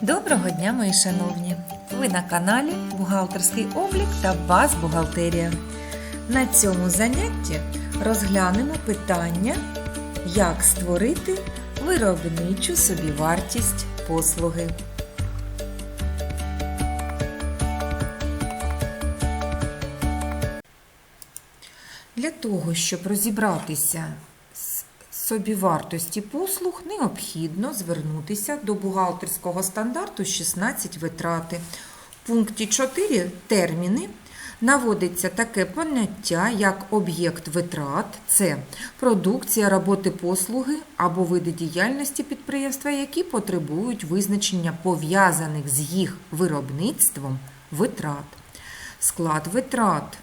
Доброго дня, мої шановні! Ви на каналі Бухгалтерський облік та Баз Бухгалтерія. На цьому занятті розглянемо питання, як створити виробничу собівартість послуги. Для того, щоб розібратися собівартості послуг, необхідно звернутися до бухгалтерського стандарту 16 витрати. В пункті 4 терміни наводиться таке поняття, як об'єкт витрат, це продукція, роботи послуги або види діяльності підприємства, які потребують визначення пов'язаних з їх виробництвом витрат. Склад витрат.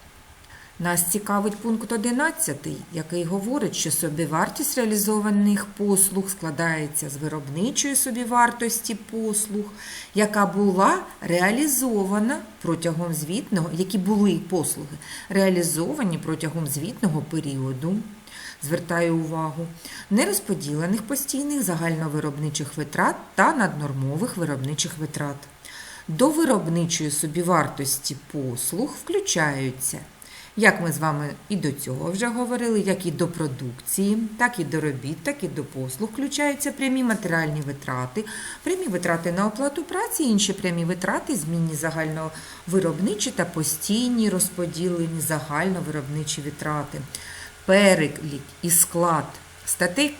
Нас цікавить пункт 11, який говорить, що собівартість реалізованих послуг складається з виробничої собівартості послуг, яка була реалізована протягом звітного, які були послуги, реалізовані протягом звітного періоду. Звертаю увагу нерозподілених постійних загальновиробничих витрат та наднормових виробничих витрат. До виробничої собівартості послуг включаються як ми з вами і до цього вже говорили, як і до продукції, так і до робіт, так і до послуг включаються прямі матеріальні витрати, прямі витрати на оплату праці, інші прямі витрати, змінні загальновиробничі та постійні розподілені загальновиробничі витрати. Переклік і склад статей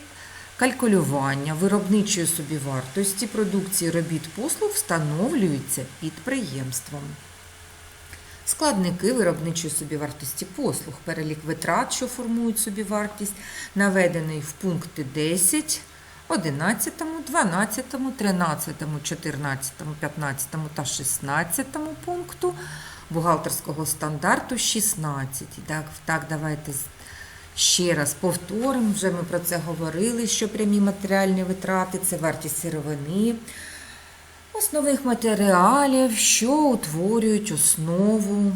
калькулювання виробничої собівартості продукції робіт послуг встановлюються підприємством. Складники виробничої собівартості послуг, перелік витрат, що формують собівартість, наведений в пункти 10, 11, 12, 13, 14, 15 та 16 пункту бухгалтерського стандарту 16. Так, так давайте ще раз повторимо, вже ми про це говорили, що прямі матеріальні витрати це вартість сировини основних матеріалів, що утворюють основу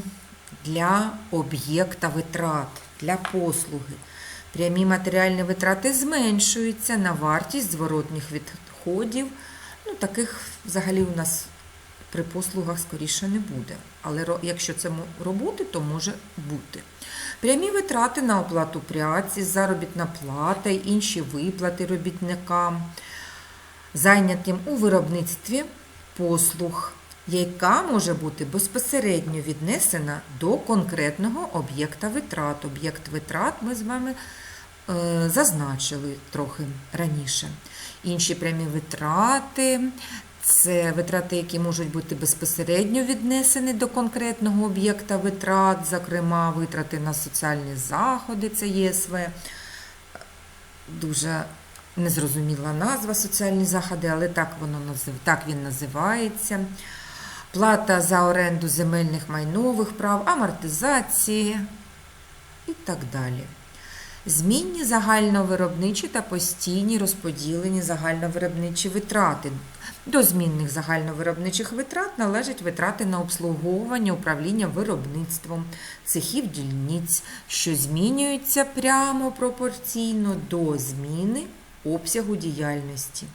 для об'єкта витрат, для послуги. Прямі матеріальні витрати зменшуються на вартість зворотних відходів. Ну, Таких взагалі у нас при послугах скоріше не буде. Але якщо це роботи, то може бути. Прямі витрати на оплату праці, заробітна плата інші виплати робітникам, зайнятим у виробництві послуг, яка може бути безпосередньо віднесена до конкретного об'єкта витрат. Об'єкт витрат ми з вами е, зазначили трохи раніше. Інші прямі витрати. Це витрати, які можуть бути безпосередньо віднесені до конкретного об'єкта витрат, зокрема, витрати на соціальні заходи, це ЄСВ. Дуже незрозуміла назва соціальні заходи, але так, воно, так він називається. Плата за оренду земельних майнових прав, амортизації і так далі. Змінні загальновиробничі та постійні розподілені загальновиробничі витрати. До змінних загальновиробничих витрат належать витрати на обслуговування управління виробництвом цехів дільниць, що змінюються прямо пропорційно до зміни обсягу діяльності.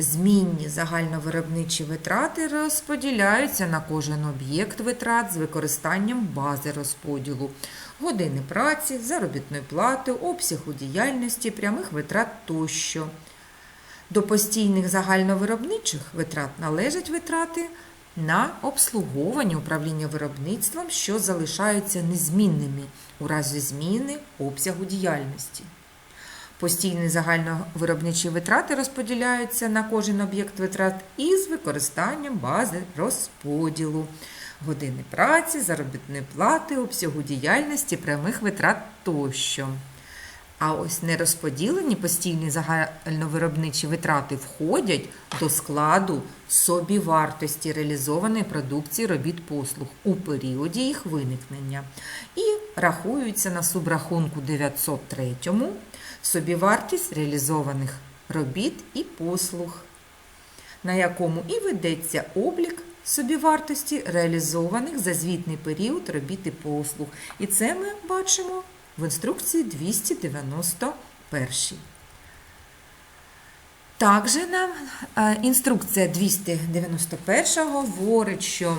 Змінні загальновиробничі витрати розподіляються на кожен об'єкт витрат з використанням бази розподілу, години праці, заробітної плати, обсягу діяльності, прямих витрат тощо. До постійних загальновиробничих витрат належать витрати на обслуговування управління виробництвом, що залишаються незмінними у разі зміни обсягу діяльності. Постійні загальновиробничі витрати розподіляються на кожен об'єкт витрат із використанням бази розподілу, години праці, заробітної плати, обсягу діяльності, прямих витрат тощо. А ось нерозподілені постійні загальновиробничі витрати входять до складу собівартості реалізованої продукції робіт послуг у періоді їх виникнення і рахуються на субрахунку 903 собівартість реалізованих робіт і послуг, на якому і ведеться облік собівартості реалізованих за звітний період робіт і послуг. І це ми бачимо в інструкції 291. Також нам е, інструкція 291 говорить, що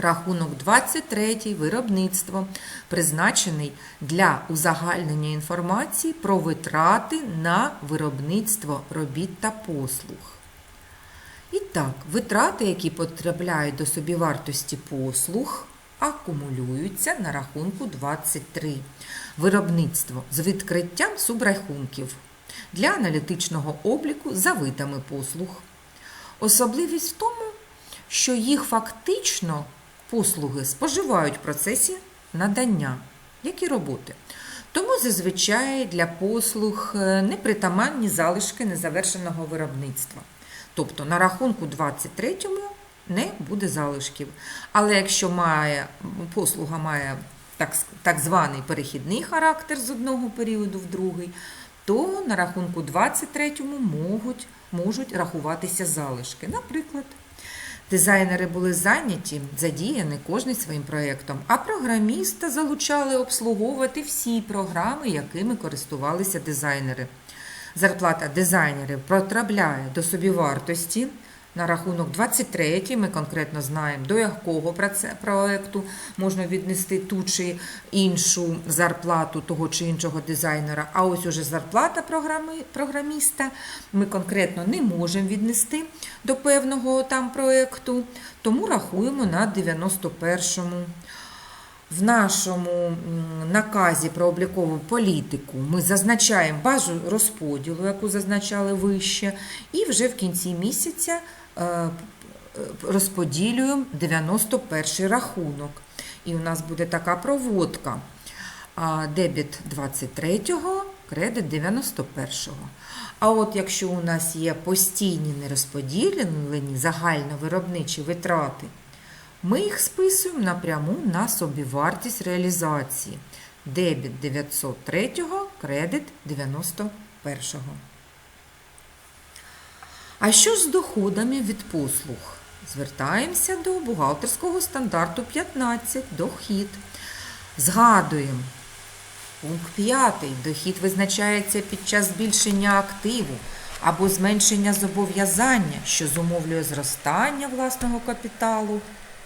рахунок 23 виробництво призначений для узагальнення інформації про витрати на виробництво робіт та послуг. І так, витрати, які потрапляють до собівартості послуг, акумулюються на рахунку 23. Виробництво з відкриттям субрахунків для аналітичного обліку за видами послуг. Особливість в тому, що їх фактично послуги споживають в процесі надання, як і роботи. Тому зазвичай для послуг е, непритаманні залишки незавершеного виробництва. Тобто на рахунку 23 не буде залишків. Але якщо має, послуга має так, так званий перехідний характер з одного періоду в другий, то на рахунку 23 можуть, можуть рахуватися залишки. Наприклад, дизайнери були зайняті, задіяні кожний своїм проєктом, а програміста залучали обслуговувати всі програми, якими користувалися дизайнери. Зарплата дизайнерів потрапляє до собівартості на рахунок 23, ми конкретно знаємо, до якого проєкту можна віднести ту чи іншу зарплату того чи іншого дизайнера. А ось уже зарплата програміста ми конкретно не можемо віднести до певного там проєкту, тому рахуємо на 91-му. В нашому наказі про облікову політику ми зазначаємо базу розподілу, яку зазначали вище, і вже в кінці місяця е, розподілюємо 91 рахунок. І у нас буде така проводка. Дебіт 23-го, кредит 91-го. А от якщо у нас є постійні нерозподілені загальновиробничі витрати, ми їх списуємо напряму на собівартість реалізації. Дебіт 903, кредит 91. А що з доходами від послуг? Звертаємося до бухгалтерського стандарту 15 дохід. Згадуємо. Пункт 5. Дохід визначається під час збільшення активу або зменшення зобов'язання, що зумовлює зростання власного капіталу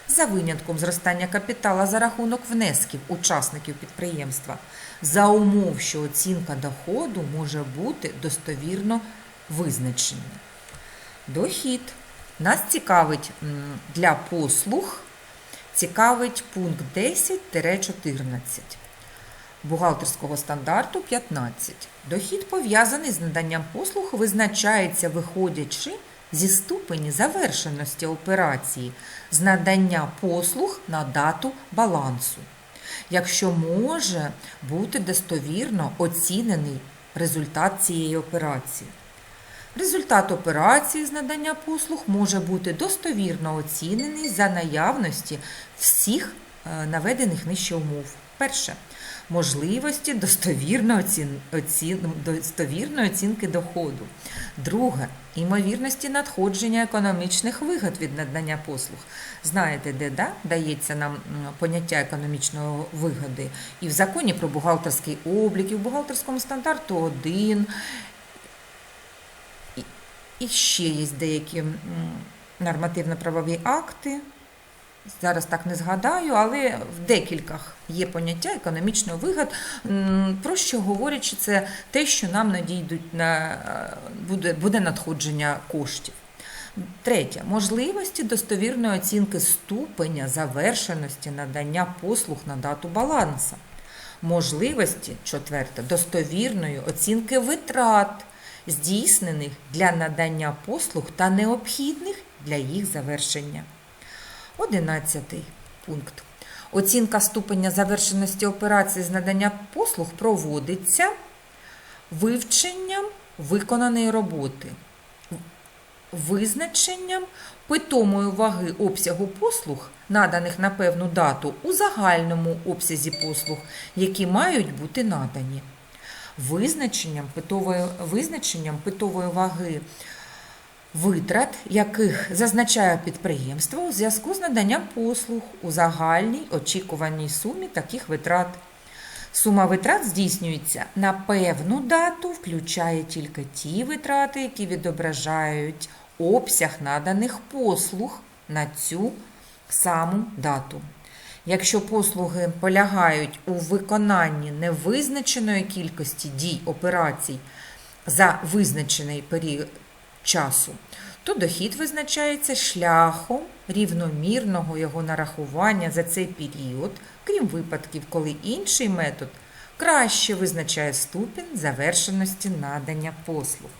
за винятком зростання капітала за рахунок внесків учасників підприємства, за умов, що оцінка доходу може бути достовірно визначена. Дохід. Нас цікавить для послуг, цікавить пункт 10-14 бухгалтерського стандарту 15. Дохід пов'язаний з наданням послуг визначається, виходячи зі ступені завершеності операції з надання послуг на дату балансу, якщо може бути достовірно оцінений результат цієї операції. Результат операції з надання послуг може бути достовірно оцінений за наявності всіх е, наведених нижче умов. Перше можливості достовірної оцін... Оцін... достовірної оцінки доходу. Друге імовірності надходження економічних вигод від надання послуг. Знаєте, де да? дається нам поняття економічної вигоди. І в законі про бухгалтерський облік, і в бухгалтерському стандарту 1. І ще є деякі нормативно-правові акти. Зараз так не згадаю, але в декількох є поняття економічного вигод. Про що говорячи, це те, що нам надійдуть на буде, буде надходження коштів. Третє можливості достовірної оцінки ступеня завершеності надання послуг на дату баланса. Можливості, четверте, достовірної оцінки витрат, здійснених для надання послуг та необхідних для їх завершення. Одинадцятий пункт. Оцінка ступеня завершеності операції з надання послуг проводиться вивченням виконаної роботи, визначенням питомої ваги обсягу послуг, наданих на певну дату у загальному обсязі послуг, які мають бути надані, визначенням питової, визначенням питової ваги витрат, яких зазначає підприємство у зв'язку з наданням послуг у загальній очікуваній сумі таких витрат. Сума витрат здійснюється на певну дату, включає тільки ті витрати, які відображають обсяг наданих послуг на цю саму дату. Якщо послуги полягають у виконанні невизначеної кількості дій операцій за визначений період часу, то дохід визначається шляхом рівномірного його нарахування за цей період, крім випадків, коли інший метод краще визначає ступінь завершеності надання послуг.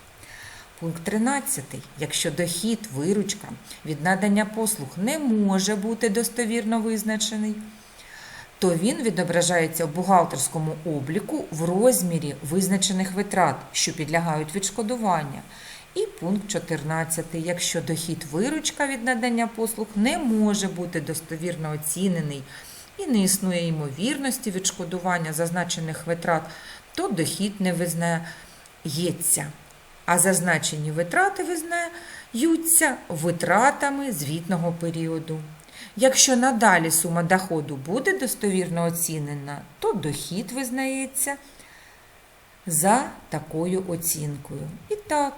Пункт 13. Якщо дохід, виручка від надання послуг не може бути достовірно визначений, то він відображається в бухгалтерському обліку в розмірі визначених витрат, що підлягають відшкодування. І пункт 14. Якщо дохід виручка від надання послуг не може бути достовірно оцінений і не існує ймовірності відшкодування зазначених витрат, то дохід не визнається. А зазначені витрати визнаються витратами звітного періоду. Якщо надалі сума доходу буде достовірно оцінена, то дохід визнається за такою оцінкою. І так,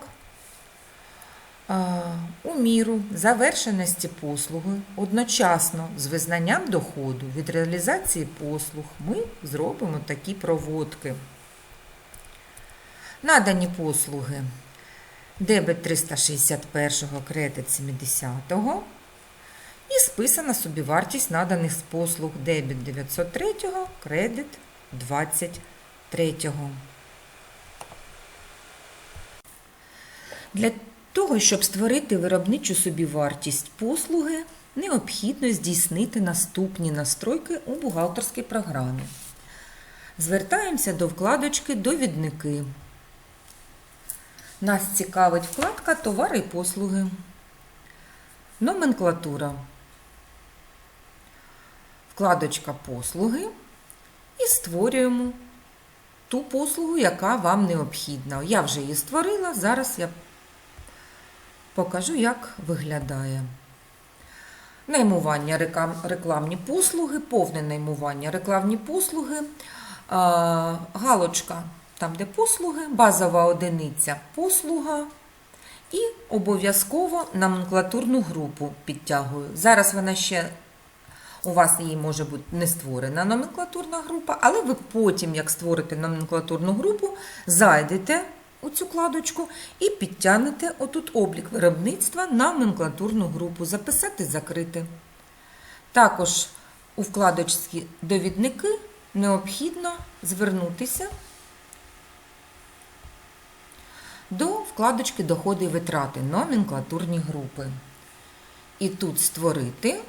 у міру завершеності послуги одночасно з визнанням доходу від реалізації послуг ми зробимо такі проводки. Надані послуги дебет 361, кредит 70 і списана собівартість наданих з послуг дебет 903, кредит 23. Для того, щоб створити виробничу собівартість послуги, необхідно здійснити наступні настройки у бухгалтерській програмі. Звертаємося до вкладочки Довідники. Нас цікавить вкладка Товари і послуги. Номенклатура. Вкладочка Послуги. І створюємо ту послугу, яка вам необхідна. Я вже її створила, зараз я покажу, як виглядає. Наймування рекламні послуги, повне наймування рекламні послуги, галочка там, де послуги, базова одиниця послуга. І обов'язково номенклатурну групу підтягую. Зараз вона ще у вас її може бути не створена номенклатурна група, але ви потім, як створите номенклатурну групу, зайдете у цю кладочку і підтягнете отут облік виробництва на номенклатурну групу. Записати, закрити. Також у вкладочці довідники необхідно звернутися до вкладочки Доходи і витрати номенклатурні групи. І тут створити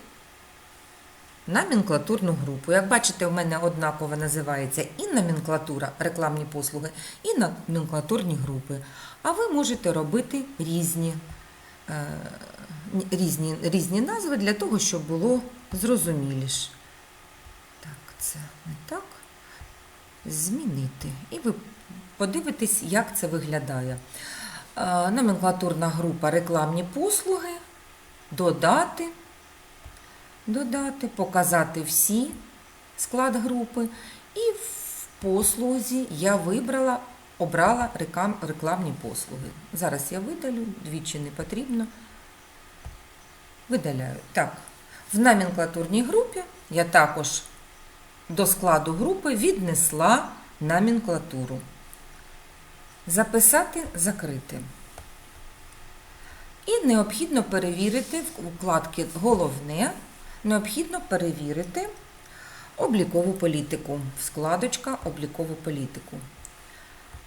номенклатурну групу. Як бачите, у мене однаково називається і номенклатура рекламні послуги, і номенклатурні групи. А ви можете робити різні, е, різні, різні назви для того, щоб було зрозуміліше. Так, це не так. Змінити. І ви подивитесь, як це виглядає. Е, номенклатурна група рекламні послуги, додати, додати, показати всі склад групи. І в послузі я вибрала, обрала рекламні послуги. Зараз я видалю, двічі не потрібно. Видаляю. Так, в номенклатурній групі я також до складу групи віднесла номенклатуру. Записати, закрити. І необхідно перевірити в укладці Головне, необхідно перевірити облікову політику. Складочка Облікову політику.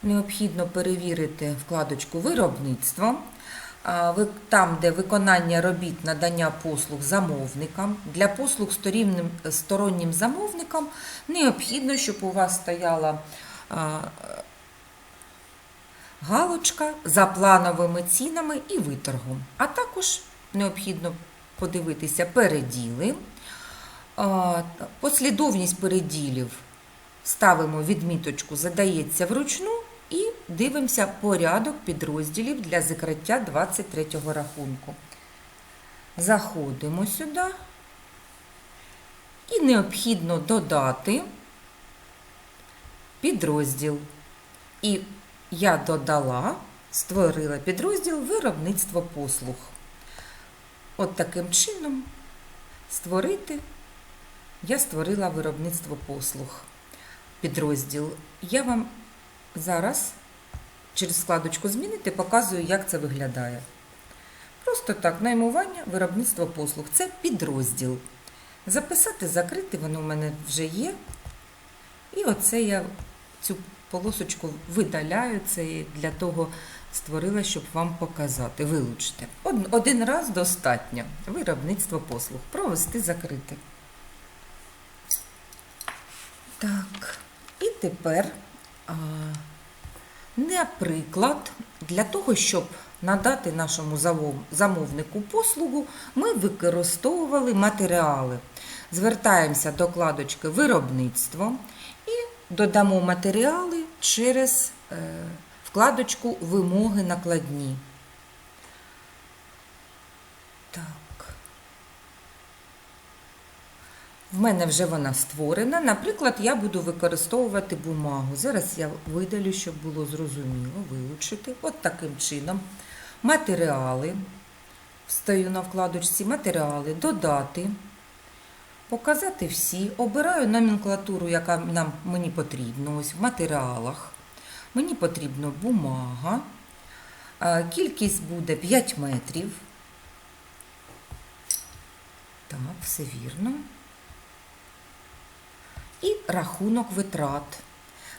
Необхідно перевірити вкладочку Виробництво. Там, де виконання робіт надання послуг замовникам. Для послуг стороннім замовникам необхідно, щоб у вас стояла галочка за плановими цінами і виторгом. А також необхідно подивитися переділи. Послідовність переділів ставимо відміточку, задається вручну і дивимося порядок підрозділів для закриття 23 го рахунку. Заходимо сюди і необхідно додати підрозділ. І я додала, створила підрозділ виробництво послуг. От таким чином створити я створила виробництво послуг. Підрозділ. Я вам зараз через складочку змінити показую, як це виглядає. Просто так, наймування, виробництво послуг. Це підрозділ. Записати, закрити, воно в мене вже є. І оце я цю полосочку видаляю, це для того створила, щоб вам показати. Вилучити. Од- Один раз достатньо. Виробництво послуг. Провести, закрити. Так, і тепер, наприклад, для того, щоб надати нашому замовнику послугу, ми використовували матеріали. Звертаємося до кладочки виробництво і додамо матеріали через е, вкладочку вимоги накладні. Так. В мене вже вона створена. Наприклад, я буду використовувати бумагу. Зараз я видалю, щоб було зрозуміло, вилучити. От таким чином. Матеріали. Встаю на вкладочці матеріали, додати, показати всі. Обираю номенклатуру, яка нам, мені потрібна. Ось в матеріалах. Мені потрібна бумага. Кількість буде 5 метрів. Так, все вірно. І рахунок витрат.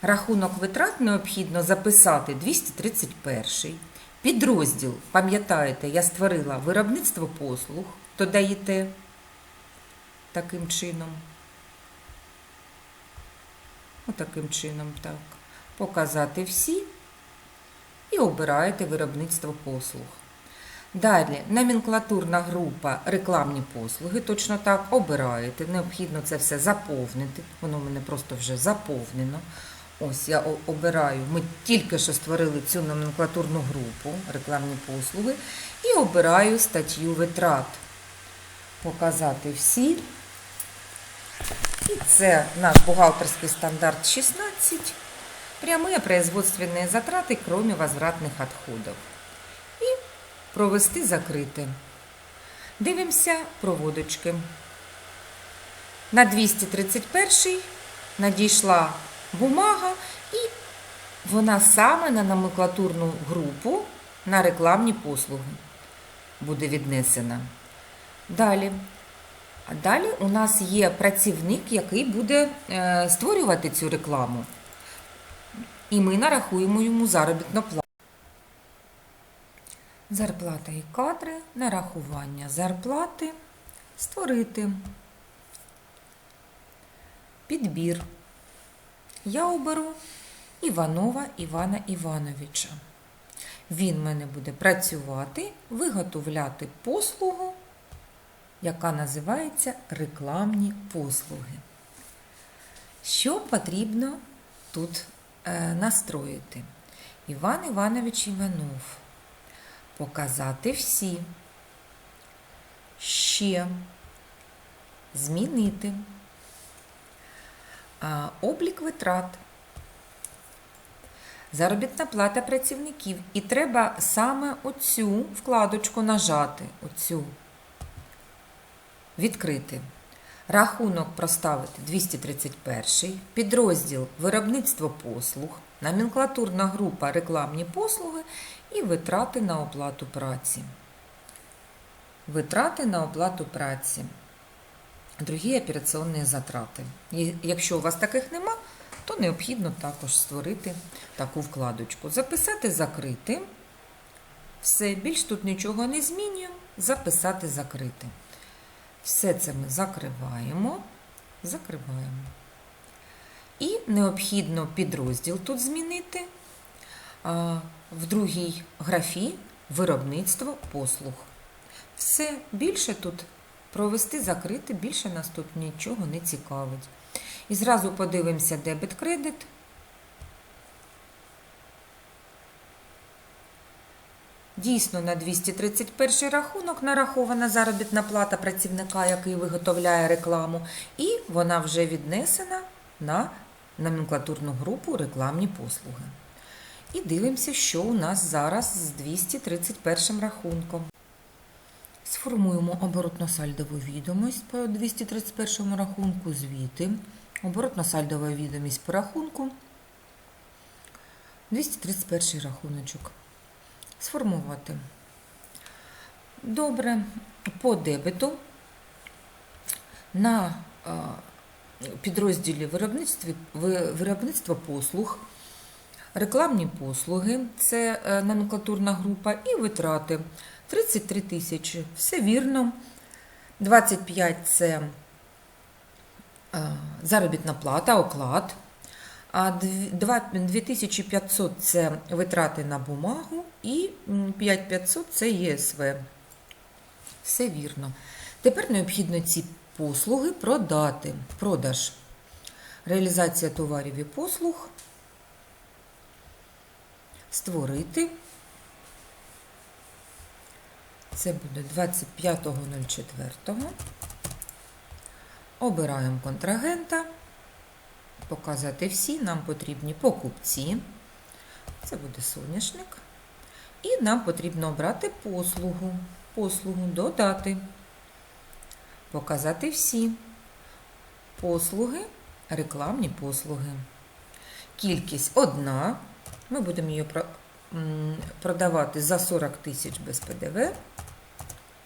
Рахунок витрат необхідно записати 231. Підрозділ, пам'ятаєте, я створила виробництво послуг, додаєте таким чином. Отаким чином, так. Показати всі і обираєте виробництво послуг. Далі, номенклатурна група рекламні послуги. Точно так обираєте. Необхідно це все заповнити. Воно в мене просто вже заповнено. Ось я обираю. Ми тільки що створили цю номенклатурну групу рекламні послуги і обираю статтю витрат. Показати всі. І це наш бухгалтерський стандарт 16. Прямые производственные затраты, кроме возвратных отходов. І провести закрити. Дивимося проводочки. На 231 надійшла бумага, і вона саме на номенклатурну групу на рекламні послуги буде віднесена. Далі. Далі у нас є працівник, який буде е, створювати цю рекламу. І ми нарахуємо йому заробітну плату. Зарплата і кадри, нарахування зарплати, створити. Підбір. Я оберу Іванова Івана Івановича. Він в мене буде працювати, виготовляти послугу, яка називається рекламні послуги. Що потрібно тут е, настроїти? Іван Іванович Іванов. Показати всі. Ще. Змінити. Облік витрат. Заробітна плата працівників. І треба саме оцю вкладочку нажати. Оцю. Відкрити. Рахунок проставити 231, підрозділ виробництво послуг, номенклатурна група рекламні послуги і витрати на оплату праці. Витрати на оплату праці. Другі операційні затрати. Якщо у вас таких нема, то необхідно також створити таку вкладочку. Записати, закрити. Все, більш тут нічого не змінюємо. Записати, закрити. Все це ми закриваємо, закриваємо. І необхідно підрозділ тут змінити. В другій графі виробництво послуг. Все більше тут провести, закрити, більше нас тут нічого не цікавить. І зразу подивимося дебет-кредит. Дійсно, на 231 рахунок нарахована заробітна плата працівника, який виготовляє рекламу, і вона вже віднесена на номенклатурну групу рекламні послуги. І дивимося, що у нас зараз з 231 рахунком. Сформуємо оборотно-сальдову відомість по 231 рахунку, звіти. Оборотно-сальдова відомість по рахунку. 231 рахуночок. Сформувати. Добре, по дебету на підрозділі виробництва послуг, рекламні послуги, це е, номенклатурна група, і витрати 33 тисячі. Все вірно. 25 це е, заробітна плата, оклад. А 2500 це витрати на бумагу і 5500 це ЄСВ. Все вірно. Тепер необхідно ці послуги продати. Продаж. Реалізація товарів і послуг. Створити. Це буде 25.04. Обираємо контрагента. Показати всі. Нам потрібні покупці. Це буде соняшник. І нам потрібно обрати послугу. Послугу додати. Показати всі. Послуги, рекламні послуги. Кількість одна. Ми будемо її продавати за 40 тисяч без ПДВ.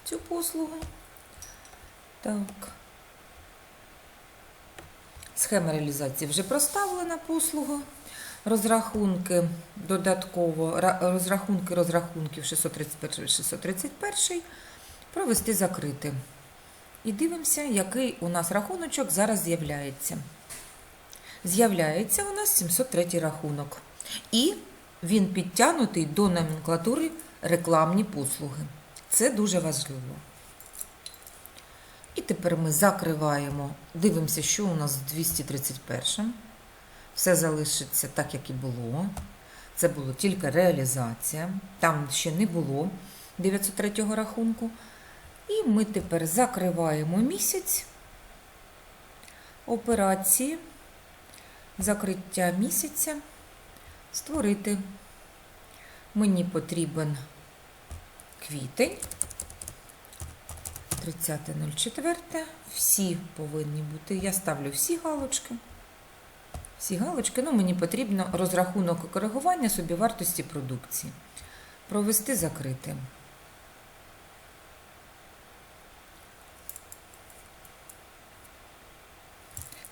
Цю послугу. Так. Схема реалізації вже проставлена послуга. Розрахунки додатково, ра- розрахунки розрахунків 631 631 провести закрити. І дивимося, який у нас рахуночок зараз з'являється. З'являється у нас 703 рахунок. І він підтягнутий до номенклатури рекламні послуги. Це дуже важливо. Тепер ми закриваємо, дивимося, що у нас з 231. Все залишиться так, як і було. Це було тільки реалізація. Там ще не було 903 рахунку. І ми тепер закриваємо місяць операції, закриття місяця, створити. Мені потрібен квітень. 30.04. Всі повинні бути. Я ставлю всі галочки. Всі галочки. Ну, мені потрібно розрахунок і коригування собівартості продукції. Провести закрити.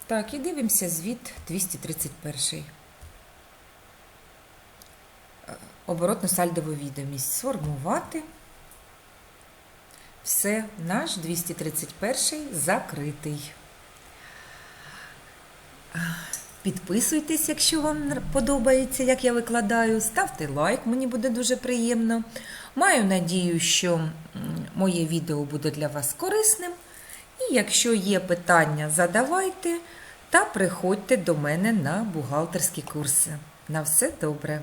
Так, і дивимося звіт 231. Е, Оборотно сальдову відомість. Сформувати. Все, наш 231 закритий. Підписуйтесь, якщо вам подобається, як я викладаю. Ставте лайк, мені буде дуже приємно. Маю надію, що моє відео буде для вас корисним. І якщо є питання, задавайте та приходьте до мене на бухгалтерські курси. На все добре!